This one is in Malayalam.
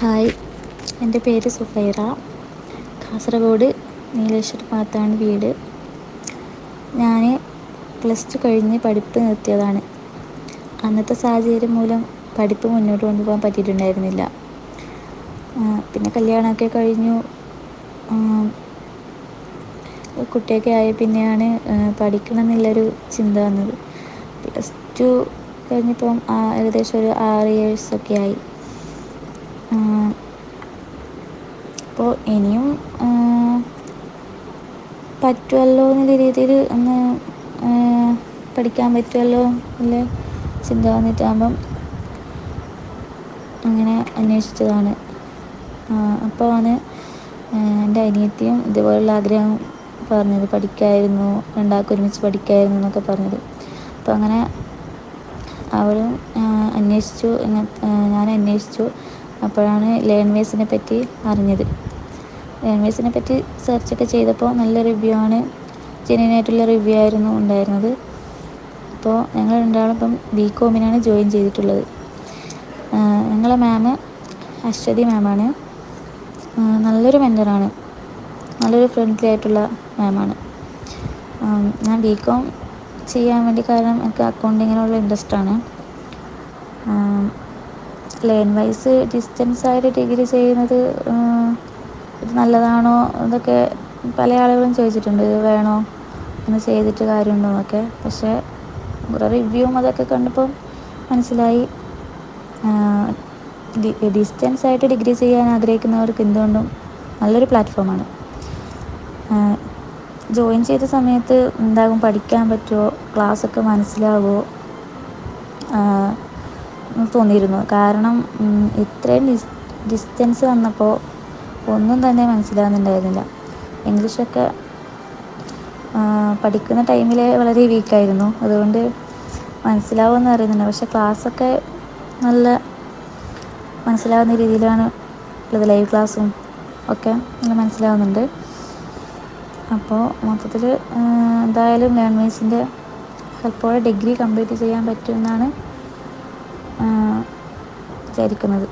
ഹായ്. എന്റെ പേര് സുഫൈറ കാസർഗോഡ് നീലേശ്വരം ഭാഗത്താണ് വീട്. ഞാൻ പ്ലസ് ടു കഴിഞ്ഞ് പഠിപ്പ് നിർത്തിയതാണ്. അന്നത്തെ സാഹചര്യം മൂലം പഠിപ്പ് മുന്നോട്ട് കൊണ്ടുപോകാൻ പറ്റിയിട്ടുണ്ടായിരുന്നില്ല. പിന്നെ കല്യാണമൊക്കെ കഴിഞ്ഞു. കുട്ടിയൊക്കെ ആയ പിന്നെയാണ് പഠിക്കണം എന്നുള്ളൊരു ചിന്ത വന്നത്. പ്ലസ് ടു കഴിഞ്ഞിപ്പം ഏകദേശം ഒരു ആറ് ഇയേഴ്സൊക്കെ ആയി. അപ്പോൾ ഇനിയും പറ്റുമല്ലോ എന്നുള്ള രീതിയിൽ ഒന്ന് പഠിക്കാൻ പറ്റുമല്ലോ എന്നുള്ള ചിന്ത വന്നിട്ടാകുമ്പം അങ്ങനെ അന്വേഷിച്ചതാണ്. അപ്പോൾ ആണ് എന്റെ അനിയത്തിയും ഇതുപോലുള്ള ആഗ്രഹം പറഞ്ഞത്. പഠിക്കായിരുന്നു രണ്ടാൾക്കും ഒരുമിച്ച് പഠിക്കായിരുന്നു എന്നൊക്കെ പറഞ്ഞത്. അപ്പോൾ അങ്ങനെ അവളും അന്വേഷിച്ചു ഞാൻ അന്വേഷിച്ചു. അപ്പോഴാണ് ലേൺവേസിനെ പറ്റി അറിഞ്ഞത്. ലേൺവേസിനെ പറ്റി സെർച്ചൊക്കെ ചെയ്തപ്പോൾ നല്ല റിവ്യൂ ആണ്. ജെനുവൻ ആയിട്ടുള്ള റിവ്യൂ ആയിരുന്നു ഉണ്ടായിരുന്നത്. അപ്പോൾ ഞങ്ങൾ രണ്ടാളും ഇപ്പം ബി കോമിനാണ് ജോയിൻ ചെയ്തിട്ടുള്ളത്. ഞങ്ങളെ മാം അശ്വതി മാമാണ് നല്ലൊരു മെന്ററാണ് നല്ലൊരു ഫ്രണ്ട്ലി ആയിട്ടുള്ള മാമാണ് ഞാൻ ബി കോം ചെയ്യാൻ വേണ്ടി കാരണം എനിക്ക് അക്കൗണ്ടിങ്ങിനുള്ള ഇൻട്രസ്റ്റ് ആണ്. ലേൺ വൈസ് ഡിസ്റ്റൻസ് ആയിട്ട് ഡിഗ്രി ചെയ്യുന്നത് നല്ലതാണോ എന്നൊക്കെ പല ആളുകളും ചോദിച്ചിട്ടുണ്ട് ഇത് വേണോ? ഒന്ന് ചെയ്തിട്ട് കാര്യമുണ്ടോ എന്നൊക്കെ. പക്ഷേ കുറേ റിവ്യൂവും അതൊക്കെ കണ്ടപ്പോൾ മനസ്സിലായി. ഡിസ്റ്റൻസ് ആയിട്ട് ഡിഗ്രി ചെയ്യാൻ ആഗ്രഹിക്കുന്നവർക്ക് എന്തുകൊണ്ടും നല്ലൊരു പ്ലാറ്റ്ഫോമാണ് ജോയിൻ ചെയ്ത സമയത്ത് എന്താകും പഠിക്കാൻ പറ്റുമോ? ക്ലാസ്സൊക്കെ മനസ്സിലാവുമോ തോന്നിയിരുന്നു. കാരണം ഇത്രയും ഡിസ്റ്റൻസ് വന്നപ്പോൾ ഒന്നും തന്നെ മനസ്സിലാകുന്നുണ്ടായിരുന്നില്ല. ഇംഗ്ലീഷൊക്കെ പഠിക്കുന്ന ടൈമിൽ വളരെ വീക്കായിരുന്നു. അതുകൊണ്ട് മനസ്സിലാവുമെന്ന് അറിയുന്നുണ്ട് പക്ഷെ ക്ലാസ്സൊക്കെ നല്ല മനസ്സിലാവുന്ന രീതിയിലാണ് ഉള്ളത്. ലൈവ് ക്ലാസ്സും ഒക്കെ നല്ല മനസ്സിലാവുന്നുണ്ട്. അപ്പോൾ മൊത്തത്തിൽ എന്തായാലും ലാംഗ്വേജിന്റെ ഹെൽപ്പോടെ ഡിഗ്രി കംപ്ലീറ്റ് ചെയ്യാൻ പറ്റുമെന്നാണ് വിചാരിക്കുന്നത്.